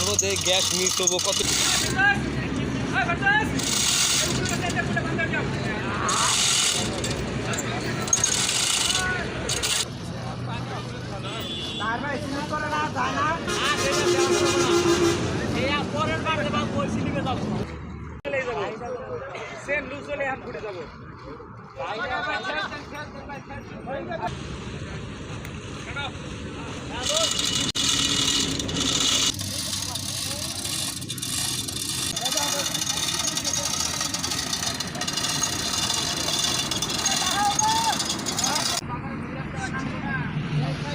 ছাড়বো দে gas miss হব কত গ্যান্ডের উপর যা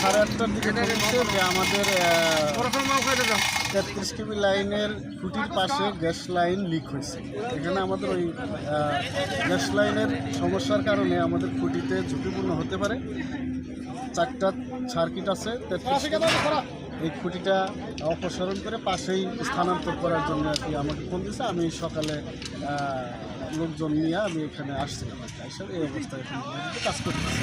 সাড়ে আটটার দিকে বলছে যে আমাদের তেত্রিশ কেবি লাইনের খুঁটির পাশে গ্যাস লাইন লিক হয়েছে। এখানে আমাদের ওই গ্যাস লাইনের সমস্যার কারণে আমাদের খুঁটিতে ঝুঁকিপূর্ণ হতে পারে। চারটা সার্কিট আছে তেত্রিশ এই খুঁটিটা অপসারণ করে পাশেই স্থানান্তর করার জন্য আর কি আমাকে ফোন দিয়েছে। আমি সকালে লোকজন নিয়ে আমি এখানে আসছিলাম আর কি। এই অবস্থায় কাজ করতেছি।